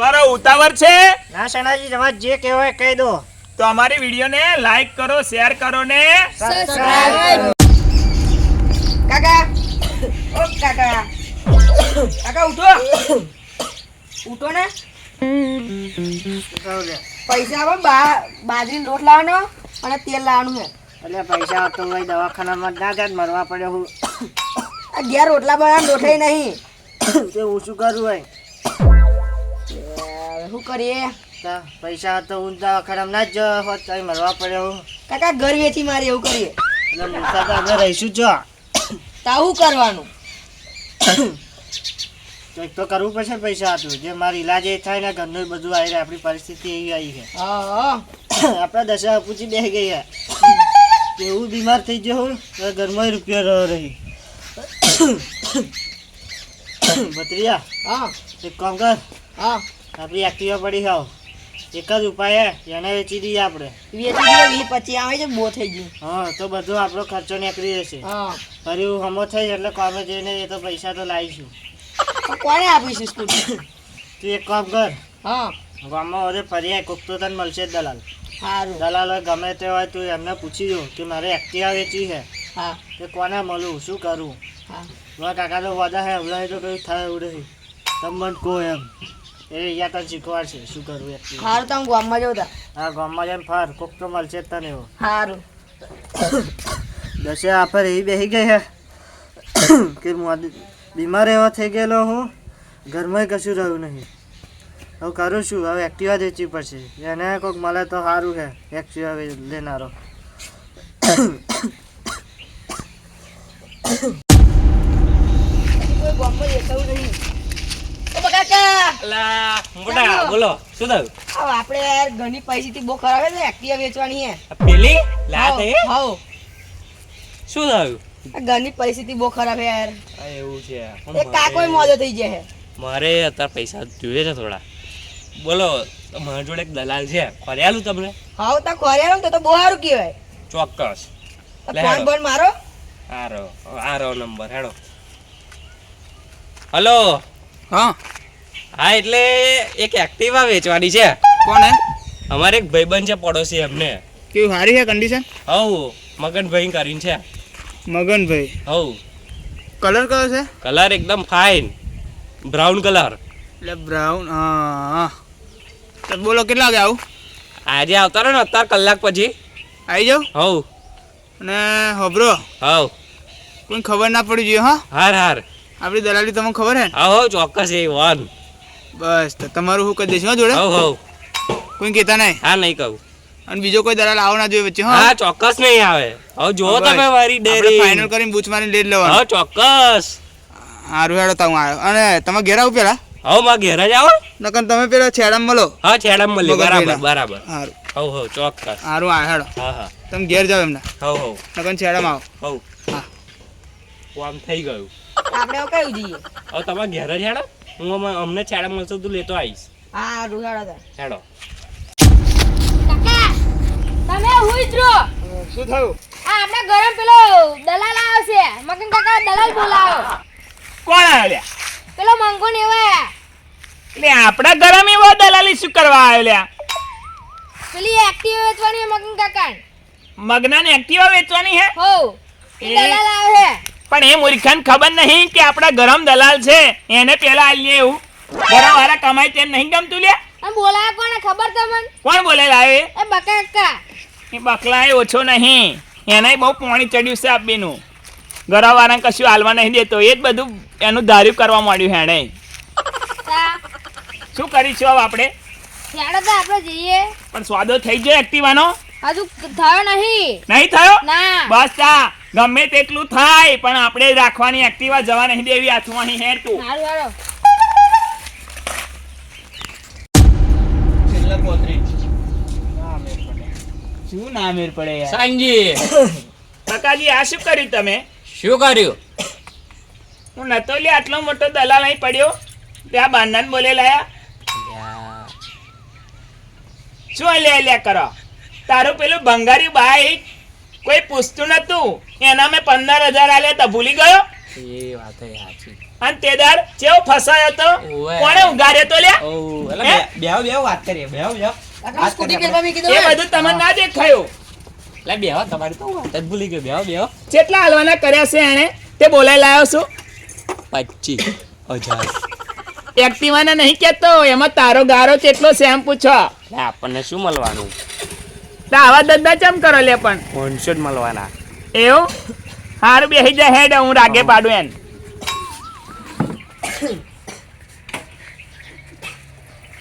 મારો ઉતાવળ છે? ના સણાજી તમારે જે કહેવાય કહી દો. તો અમારી વિડીયોને લાઈક કરો શેર કરો ને કાકા. ઓ કાકા. કાકા ઉઠો. ઉઠો ને. પૈસા આવો બા બાજરી લોટ લાવવાનો અને તેલ લાવવાનું છે. એટલે પૈસા આવતો હોય દવાખાનામાં ના જાય મરવા પડ્યો હું. અગિયાર ઘેર રોટલા બનાવ લોઠે નહીં. તે હું શું કરું હવે શું કરીએ? તા પૈસા તો હું ખરામ ના જ હોત તો મરવા પડ્યો કાકા ઘર વેચી મારે એવું કરીએ. એટલે મૂર્ખા તો અમે રહીશું જો તાવું કરવાનું? કરવાનું એક તો કરવું પડશે પૈસા હતું જે મારી ઈલાજ એ થાય ને ઘરનું બધું આવી રહે આપણી પરિસ્થિતિ એવી આવી છે હા હા. આપણા દશા પૂછી બે ગઈ છે એવું બીમાર થઈ ગયો હું તો ઘરમાં રૂપિયા રહ્યો રહી. ભત્રીયા હા. એક કામ કર. હા. આપણી એક્ટિવા પડી ખાવ એક જ ઉપાય હે એને વેચી દઈએ આપણે. વેચી દઈએ વી પછી આવે છે બો થઈ ગયું. હા તો બધો આપણો ખર્ચો નીકળી જશે. હા. ફરી હું હમો થઈ એટલે કોમે જઈને એ તો પૈસા તો લાવીશું કોને આપીશું સ્કૂટી? તું એક કામ કર. હા. ગામમાં હવે ફરી આય કોક તો તને મળશે દલાલ. સારું દલાલ હોય ગમે તે હોય તું એમને પૂછી દો કે મારે એક્ટિવા વેચવી છે. હા. કે કોને મળું શું કરું? હા. કાકા તો વાદા હે હમણાં તો કઈ થાય એવું નહીં તમે મને કહો એમ. એ અહીંયા તને શીખવાડશે શું કરવું એ સારું તો હું ગામમાં જઉં તા. હા ગામમાં જઈને ફાર કોક તો મળશે તને એવો. સારું દસે આફર એવી બેસી ગઈ હે. કે હું બીમાર એવો થઈ ગયેલો હું ઘરમાં કશું રહ્યું નહીં. હવે કરું છું હવે એક્ટિવા વેચવી પડશે એને કોઈક મળે તો સારું છે એક્ટિવા લેનારો. કોઈ ગામમાં દેખાવું નહીં. બોલો શું થયું? આપણે યાર ઘણી પરિસ્થિતિ બહુ ખરાબ છે એક્ટિવા વેચવાની છે પેલી? લા હાવ, શું થયું? આ ઘરની પરિસ્થિતિ બહુ ખરાબ છે યાર. એવું છે એ કાકોય મોજો થઈ જાય મારે અત્યારે પૈસા જોઈએ છે થોડા. બોલો મારા જોડે એક દલાલ છે. ફર્યાલું તમને? હા તા ખોરિયા ને તો તો બહુ સારું કહેવાય. ચોક્કસ. ફોન ફોન મારો. આરો આરો નંબર હેડો. હલો. હા. હા એટલે એક એક્ટિવા વેચવાની છે. કોને? અમારે એક ભાઈબંધ છે પડોશી એમને. કેવી સારી છે કન્ડિશન હવ મગનભાઈ કરીને છે. મગનભાઈ. હવ કલર કયો છે? કલર એકદમ ફાઇન બ્રાઉન કલર એટલે બ્રાઉન હા તો બોલો કેટલા વાગે આવું? આજે આવતા રહો ને અત્યાર કલાક પછી. આવી જાઉં હવ અને હબરો હવ કોઈ ખબર ના પડી જોઈએ હા? હાર હાર. આપણી દલાલી તમને ખબર હે ને? હવ ચોક્કસ એ વન. બસ તો તમારું હું કરી દઈશું હા જોડે? હો કોઈ કહેતા નહીં? હા નહીં કહું. અને બીજો કોઈ દલાલ આવો ના જોઈએ વચ્ચે હા? હા ચોક્કસ નહીં આવે. હવે જુઓ તમે મારી ડેરી. ફાઇનલ કરીને બૂચ મારી લઈ જ હા ચોક્કસ. હારું હેડો તા હું આવ્યો. અને તમે ઘેર આવું પેલા? હવે માં ઘેર જ આવો. નકર તમે પેલા છેડામાં મળો. હા છેડામ મળી બરાબર બરાબર. સારું હવ હવ ચોક્કસ. સારું આ હેડો. હા હા. તમે ઘેર જાઓ એમના. હવ હવ નકર છેડામાં આવો. હવ હા. કામ થઈ ગયું. આપણે કયું જઈએ? હવે તમે ઘેર જ હેડો. હું અમે- અમને છેડા મળશે તું લેતો આવીશ. હા રૂહાડો હેડો કાકા તમે ઉતરો? શું થયું? આ આપણે ગરમ પેલો દલાલ આવશે મગન કાકા દલાલ બોલાવો. કોણ આવ્યા? પેલો મંગો ને એવા. એટલે આપણા ગરમ એવો દલાલી શું કરવા આવ્યા? પેલી એક્ટિવા વેચવાની છે મગન કાકા મગના ને એક્ટિવા વેચવાની હે હો દલાલ આવે પણ એ મૂર્ખાને ખબર નહીં કે આપણા ગરમ દલાલ છે. એને પેલા આલીએ એવું. ગરમ વાળા કમાય તેમ નહીં ગમતું લે આ બોલાયા કોને? ખબર તમને? કોણ બોલે લાવે? એ બકા કાકા એ બકલા એ ઓછો નહીં. એને બહુ પાણી ચડ્યું છે આપીનું ગરમ વાળાને કશું હાલવા નહીં દેતો. એ જ બધું એનું ધાર્યું કરવા માંડ્યું હેણે. શું કરીશું હવે આપણે? હેડો તો આપણે જઈએ. પણ સ્વાદો થઈ ગયો એક્ટિવાનો હજુ થયો નહીં. નહીં થયો? ના. બસ આ ગમે તેટલું થાય પણ આપણે રાખવાની એક્ટિવા જવા નહીં દેવી હાથમાં અહીં હેર તું. હારું હેડો શું ના મેર પડે સાંજી. કાકાજી આ શું કર્યું તમે? શું કર્યું? હું નતો લે આટલો મોટો દલાલ અહીં પડ્યો. ત્યાં બાંધન બોલે લાયા. શું લે લે કરો? તારું પેલું બંગારી બાઈક કોઈ પૂછતું નતું? એના મેં પંદર હજાર આલ્યા તા. ભૂલી ગયો? એ વાત સાચી. અને તે દાર ચેવો ફસાયો તો. કોણે ઉગાડ્યો તો લ્યા? ઓ એટલે બેહો બેહો વાત કરીએ બેહો બેહો. કાકા સ્કૂટી કરીએ પેલવા કીધું એ બધું તમને ના દેખાયું. લે બેહો તમારી તો વાત જ ભૂલી ગયો. બેહો બેહો. કેટલા હાલવાના કર્યા છે એણે તે બોલાઈ લાવ્યો છું. પચીસ હજાર. એક્ટિવાના નહીં કહેતો એમાં તારો ગારો કેટલો છે એમ પૂછો. આપણને શું મળવાનું? આવા ધંધા ચમ કરો લે પણ? પાંચસો જ મળવાના. એવું? હારું બેસી જાય હેડ હું રાગે પાડું એન.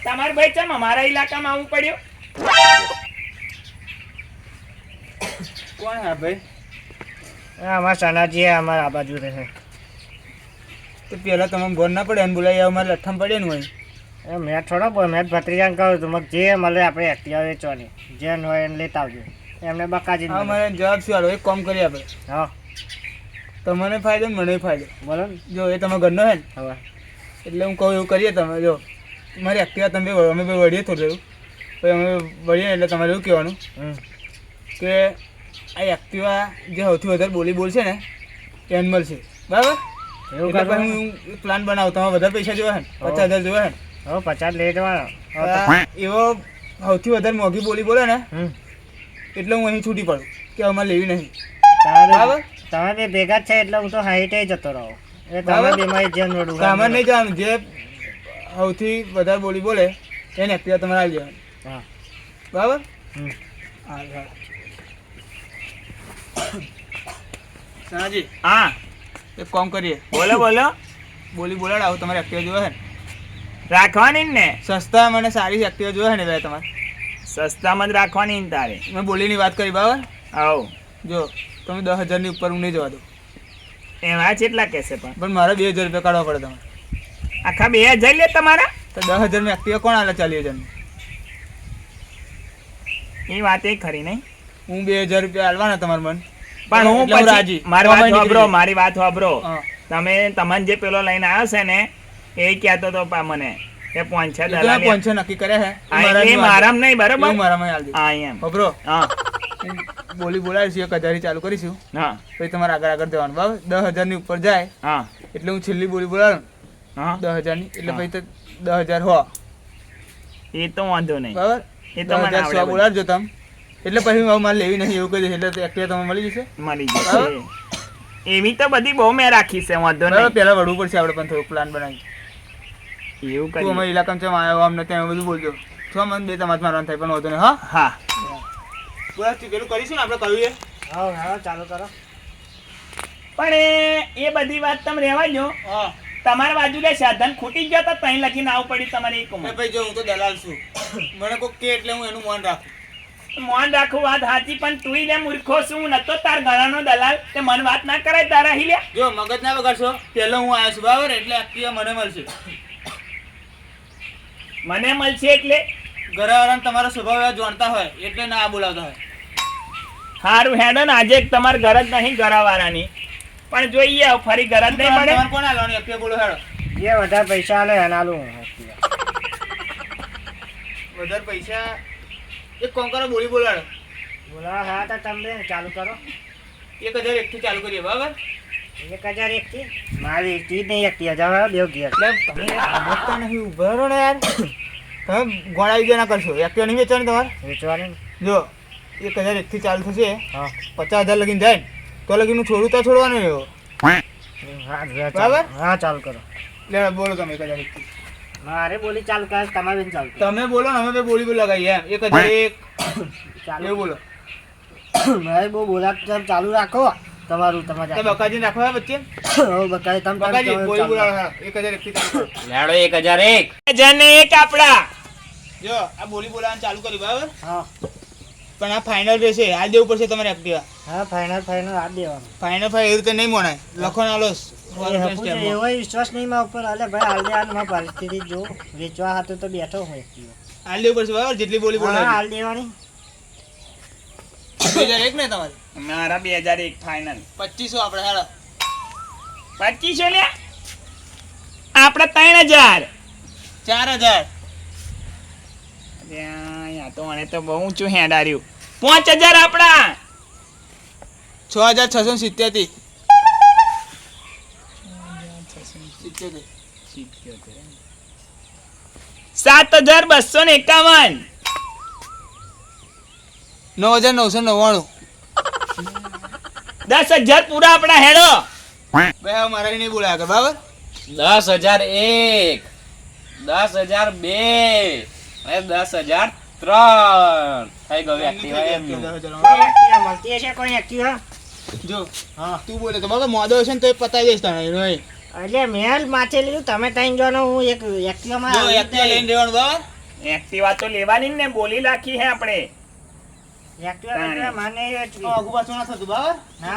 તમાર ભાઈ ચમ અમારા ઇલાકામાં આવવું પડ્યું? કોણ હા ભાઈ? અમારા સનાજી અમારા આ બાજુ રહે. તો પેલા તમે બોર ના પડે એમ બોલાવી અમારે લઠ્ઠમ પડે ને હોય. એ મેં થોડો મેં ભત્રીજાને કહું હતું મગ જે મળે આપણે એક્ટિવા વેચવાની જેન હોય એને લેતા આવજો. એમને બકાજી હા મારે જવાબ શું હાલો એક કામ કરીએ આપણે. હા. તમને ફાયદો ને મને ફાયદો? બોલો ને. જો એ તમે ઘરનો હે ને? હવે. એટલે હું કહું એવું કરીએ તમે જો. મારી એક્ટિવા તમે અમે બે વળીએ થોડું પછી અમે વળીએ એટલે તમારે એવું કહેવાનું કે આ એક્ટિવા જે સૌથી વધારે બોલી બોલશે ને એનમલ મળશે. બરાબર? એવું હું પ્લાન બનાવું. તમારે વધારે પૈસા જોવે ને? પચાસ હજાર જોવે ને? હવે પચાસ લઈ જવાનો હવે એવો સૌથી વધારે મોંઘી બોલી બોલે ને એટલે હું અહીં છૂટી પડું કે અમારે લેવી નહીં. તમે બે- બે ભેગા જ છે એટલે હું તો હાઈટે જતો રહો. એ તમે. બેમાં જેમ નડું સામાન નહીં જવાનું જે સૌથી વધારે બોલી બોલે એને એક્ટિવા તમારે આવી જવાનું. હા. બરાબર? હા સનાજી હા. એક કામ કરીએ. બોલો બોલો. બોલી બોલાડ આવું તમારે એક્ટિવા જોવે છે ને. રાખવાની ને. સસ્તા મને સારી એક્ટિવા જોવે ને ભાઈ તમારે. સસ્તામાં જ રાખવાની ને તારે. મેં બોલીની વાત કરી બરાબર? આવો. જો તમે દસ હજારની ઉપર હું નહીં જવા દઉં. એમાં કેટલા કહેશે પણ. પણ મારે બે હજાર રૂપિયા કાઢવા પડે તમારે. આખા બે હજાર લે તમારા? તો દસ હજારની એક્ટિવા કોણ આલે ચાલીસ હજારની? એ વાત એ ખરી નહીં. હું બે હજાર રૂપિયા આલવાના તમારે મન. પણ હું રાજી. મારી વાત સાંભળો મારી વાત સાંભળો તમે તમને જે પેલો લઈને આવ્યો છે ને એ કહેતો તો પા મને પાંચ એ પોંચે દલાલી પાંચસો નક્કી કર્યા હે? એ મારામ નહીં બરાબર? મારામાં આલ દે. હા એમ. ખબરો હા. બોલી બોલાવીશું એક હજાર ચાલુ કરીશું. હા. પછી તમારે આગળ આગળ જવાનું. બરાબર? દસ હજારની ઉપર જાય હા. એટલે હું છેલ્લી બોલી બોલાવું. હા. દસ હજારની એટલે પછી તો દસ હજાર હો. એ તો વાંધો નહીં. બરાબર? એ તો મને હજાર સો બોલાવજો તમે. એટલે પછી હવે મારે લેવી નહીં એવું કહી એટલે એક્ટિવા તમને મળી જશે. મળી જશે. એવી તો બધી બહુ મેં રાખી છે વાંધો નહીં. પહેલા વળવું પડશે આપણે પણ થોડું પ્લાન બનાવી એવું તું કરી અમારા ઇલાકામાં ચમ આવ્યો નથી આમ બધું બોલજો છ મન બે તમારે મારવાનું થાય પણ વધુ ને હા હા પૂરા પેલું કરીશું ને આપણે કહ્યું હા હા ચાલો કરો પણ એ બધી વાત તમે રહેવા દો તમારા બાજુ કે સાધન ખૂટી ગયા તો તઈ લખીને આવવું પડ્યું તમારી એક એ ભાઈ જો હું તો દલાલ છું મને કોઈ કે એટલે હું એનું મન રાખું મોન રાખું વાત સાચી પણ તું લે મૂર્ખો છું નતો તાર ઘણાનો દલાલ તે મન વાત ના કરાય તારા હી લે જો મગજ ના બગાડશો પેલો હું આવ્યો છું બરાબર એટલે આખી મને મળશે મને મળશે એટલે? ઘરવાળાને તમારો સ્વભાવ એવા જાણતા હોય એટલે ના બોલાવતા હોય. હારું હેડો ને આજે તમારે ગરજ નહીં ઘરવાળાની. પણ જોઈએ ફરી ફરી જ નહીં મળે? કોણ હાલવાનું? આલવાની બોલો હેડો. જે વધારે પૈસા હાલે એને આલું વધારે પૈસા? એક કોણ કરો બોલી બોલાડો. બોલાવો હા તો તમે ચાલુ કરો. એક હજાર એકથી ચાલુ કરીએ બરાબર? એક હજાર એકથી મારી એકથી નહીં એકથી હજાર બે એટલે તમે સમજતા ઊભા રહો ને યાર. તમે ગોળાવી ગયા ના કરશો. એક્ટિવા નહીં વેચવાની તમારે? વેચવાની? જો એક હજાર એકથી ચાલુ થશે. હા. પચાસ હજાર લગીને જાય તો લગીને હું છોડું તો છોડવાનું રહ્યો. બરાબર? હા ચાલુ કરો. લે બોલો તમે એક હજાર એકથી મારે બોલી ચાલુ કરે તમારે બી ચાલુ. તમે બોલો ને અમે બે બોલી બોલ લગાવીએ એમ. એક હજાર એક. ચાલુ. બોલો. મારે બહુ બોલા ચાલુ રાખો. તમારું તો તમારે બકાજી રાખવા વચ્ચે? હવે બકાઈ તમે તમે બકાજી બોલી એક હજાર એક જને એક આપડા. જો આ બોલી બોલાવાનું ચાલુ કર્યું બરાબર? હા. પણ આ ફાઇનલ રહેશે આ દેવું પડશે તમારે એક્ટિવા હા ફાઇનલ ફાઇનલ આ દેવાનું. ફાઇનલ ફાઇલ એવી રીતે નહીં મોણાય લખો ના લો એ હપુ છે, એવો વિશ્વાસ નહીં મારા ઉપર. અલે ભાઈ હાલ દે હાલ મારી પરિસ્થિતિ જો વેચવા હાથે તો બેઠો હોય એકટીવો. હાલ દેવું પડશે બરાબર? જેટલી બોલી હા બોલાવી. હાલ દેવાની. બે હજાર એક ને તમારે? મારા બે હજાર એક ફાઇનલ પચીસો આપણે હેડો પચીસો લે. આપડે ત્રણ હજાર. ચાર હજાર. તો મને તો બહુ ઊંચું હેડાર્યું. પાંચ હજાર આપણા છ હજાર છસો સિત્તેર. થી સાત હજાર બસો ને એકાવન. નવ હજાર નવસો નવ્વાણું. દસ હજાર પૂરા આપણા હેડો. બે મારા નહીં બોલાયા કર બરાબર? દસ હજાર એક દસ હજાર બે અને દસ હજાર ત્રણ. થઈ ગયો એક્ટિવા મળતી હશે કોઈ એક્ટિવા જો હા. તું બોલે તો બરાબર મોદો હશે ને તો પતાવી દઈશ તને એનો એટલે મેલ માથે લીધું તમે ત્રણ જણો હું એક એક્ટિવામાં એક્ટિવા લઈને રહેવાનું બરાબર? એક્ટિવા તો લેવાની ને બોલી રાખી હે આપણે એક્ટિવા બેક્ટિવા માને એ જ.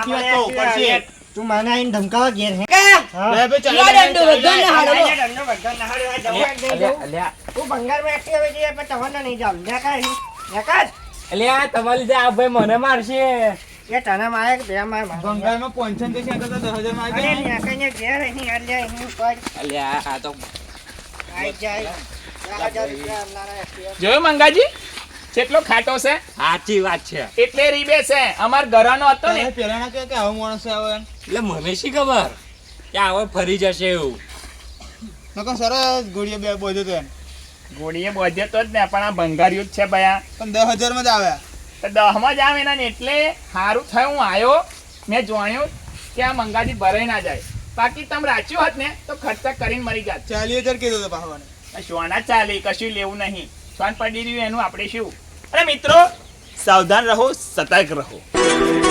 તો તો તું મને આઈને ધમકાવા ઘેર હે. બે આ જવું પણ તમને નહીં. લે લે. એટલે આ તમારી આ ભાઈ મને મારશે. એ તને મારે કે બે મારે તો તો દસમાં આવી જાય. ન્યા કઈને ઘેર અહીં, અલ્યા અહીં કોઈ એટલે આ તો આઈ જાય. મંગાજી. કેટલો ખાટો છે? સાચી વાત છે. એટલે રીબે છે. અમાર ઘરનો હતો ને. પેલાના કે કહે કે આવો માણસ આવે એટલે મને શી ખબર કે આવો ફરી જશે એવું. નકો સરસ ગોળીએ બે બોધ્યો તો એમ. ગોળીએ બોધ્યો તો જ ને પણ આ ભંગાર્યું જ છે ભયા. પણ દસ હજારમાં જ આવ્યા. તો દસમાં જ આવે ને એટલે સારું થયું હું આવ્યો મેં જાણ્યું કે આ મંગાજી ભરાઈ ના જાય. બાકી તમે રાચ્યું હોત ને તો ખર્ચા કરીને મરી જાત. ચાલીસ હજાર કીધું તો પાહવાને. સોના ચાલી કશું લેવું નહીં. સોન પડી રહ્યું એનું આપણે શું? અને મિત્રો સાવધાન રહો સતર્ક રહો.